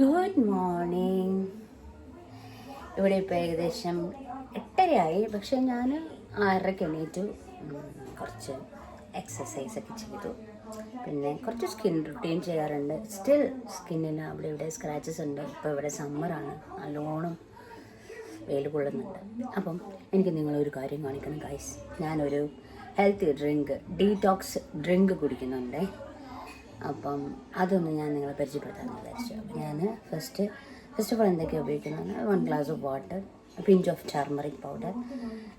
Good morning ഇവിടെ ഇപ്പോൾ ഏകദേശം എട്ടരയായി. പക്ഷെ ഞാൻ ആറരയ്ക്ക് എണീറ്റു. കുറച്ച് എക്സസൈസ് ഒക്കെ ചെയ്തു. പിന്നെ കുറച്ച് സ്കിൻ റുട്ടീൻ ചെയ്യാറുണ്ട്. സ്റ്റിൽ സ്കിന്നിന് അവിടെ ഇവിടെ സ്ക്രാച്ചസ് ഉണ്ട്. ഇപ്പോൾ ഇവിടെ സമ്മറാണ് നല്ലോണം വെയിൽ കൊള്ളുന്നുണ്ട്. അപ്പം എനിക്ക് നിങ്ങളൊരു കാര്യം കാണിക്കണം ഗൈസ് ഞാനൊരു ഹെൽത്തി ഡ്രിങ്ക് ഡീടോക്സ് ഡ്രിങ്ക് കുടിക്കുന്നുണ്ട്. അപ്പം അതൊന്ന് ഞാൻ നിങ്ങളെ പരിചയപ്പെടുത്താമെന്ന് വിചാരിച്ചു. ഞാൻ ഫസ്റ്റ് ഫസ്റ്റ് ഓഫ് ഓൾ എന്തൊക്കെയാണ് ഉപയോഗിക്കുന്നത് one glass of water pinch of turmeric powder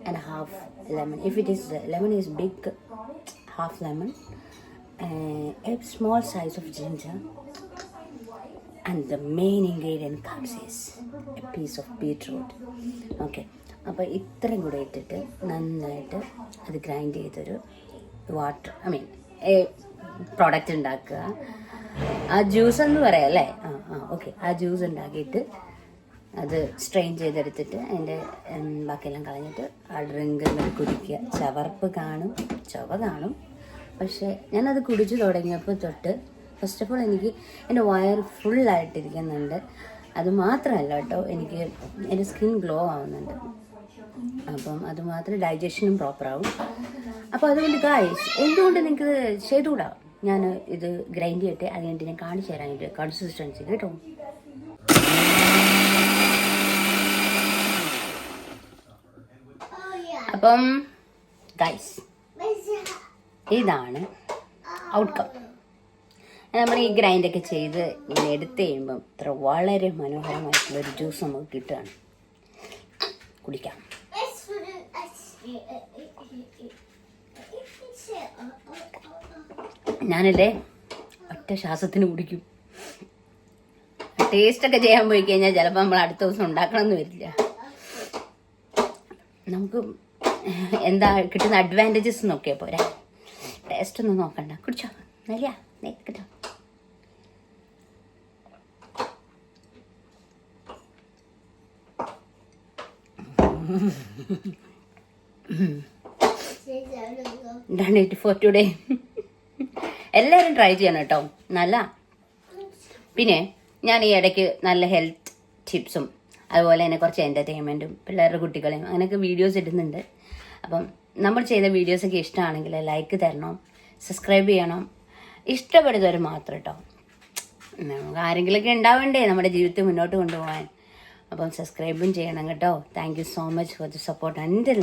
and half lemon if it is lemon is big half lemon a small size of ginger and the main ingredient comes is a piece of beetroot okay അപ്പോൾ ഇത്രയും കൂടെ ഇട്ടിട്ട് നന്നായിട്ട് അത് grind ചെയ്തൊരു water I mean product ഉണ്ടാക്കുക. ആ juice എന്ന് പറയാം അല്ലേ? ആ ആ ഓക്കെ ആ ജ്യൂസ് ഉണ്ടാക്കിയിട്ട് അത് സ്ട്രെയിൻ ചെയ്തെടുത്തിട്ട് അതിന്റെ ബാക്കിയെല്ലാം കളഞ്ഞിട്ട് ആ ഡ്രിങ്ക് കുടിക്കുക. ചവർപ്പ് കാണും ചുവ കാണും. പക്ഷേ ഞാനത് കുടിച്ചു തുടങ്ങിയപ്പോൾ തൊട്ട് ഫസ്റ്റ് ഓഫ് ഓൾ എനിക്ക് എന്റെ വയർ ഫുള്ളായിട്ടിരിക്കുന്നുണ്ട് അത് മാത്രമല്ല കേട്ടോ എനിക്ക് എന്റെ സ്കിൻ ഗ്ലോ ആവുന്നുണ്ട്. അപ്പം അതുമാത്രം ഡൈജഷനും പ്രോപ്പറാവും അപ്പോൾ അതുകൊണ്ട് ഗായ്സ് എന്തുകൊണ്ട് നിങ്ങൾക്ക് ചെയ്തുകൂടാ? ഞാൻ ഇത് ഗ്രൈൻഡ് ചെയ്യട്ടെ അത് കഴിഞ്ഞിട്ട് ഞാൻ കാണിച്ചു തരാം അതിന്റെ കൺസിസ്റ്റൻസി കേട്ടോ. അപ്പം ഗൈസ് ഇതാണ് ഔട്ട്കം നമ്മൾ ഈ ഗ്രൈൻഡൊക്കെ ചെയ്ത് ഇങ്ങനെ എടുത്ത് കഴിയുമ്പം ഇത്ര വളരെ മനോഹരമായിട്ടുള്ള ഒരു ജ്യൂസ് നമുക്ക് കിട്ടുകയാണ്. കുടിക്കാം. ഞാനല്ലേ ഒറ്റ ശ്വാസത്തിന് കുടിക്കും. ടേസ്റ്റ് ഒക്കെ ചെയ്യാൻ പോയി കഴിഞ്ഞാൽ ചിലപ്പോൾ നമ്മൾ അടുത്ത ദിവസം ഉണ്ടാക്കണമെന്ന് വരില്ല. നമുക്ക് എന്താ കിട്ടുന്ന അഡ്വാന്റേജസ് നോക്കിയാൽ പോരാ. ടേസ്റ്റ് ഒന്നും നോക്കണ്ട. കുടിച്ചോ. നല്ല കിട്ടോ. ഡൺ എല്ലാവരും ട്രൈ ചെയ്യണം കേട്ടോ. നല്ല. പിന്നെ ഞാൻ ഈ ഇടയ്ക്ക് നല്ല ഹെൽത്ത് ടിപ്സും അതുപോലെ തന്നെ കുറച്ച് എന്റർടൈൻമെന്റും പിള്ളേരുടെ കുട്ടികളെയും അങ്ങനെയൊക്കെ വീഡിയോസ് ഇടുന്നുണ്ട്. അപ്പം നമ്മൾ ചെയ്ത വീഡിയോസൊക്കെ ഇഷ്ടമാണെങ്കിൽ ലൈക്ക് തരണം സബ്സ്ക്രൈബ് ചെയ്യണം. ഇഷ്ടപ്പെടുന്നവർ മാത്രം കേട്ടോ. നമുക്ക് ആരെങ്കിലുമൊക്കെ ഉണ്ടാവണ്ടേ നമ്മുടെ ജീവിതത്തെ മുന്നോട്ട് കൊണ്ടുപോകാൻ. അപ്പം സബ്സ്ക്രൈബും ചെയ്യണം കേട്ടോ. Thank you so much for the support until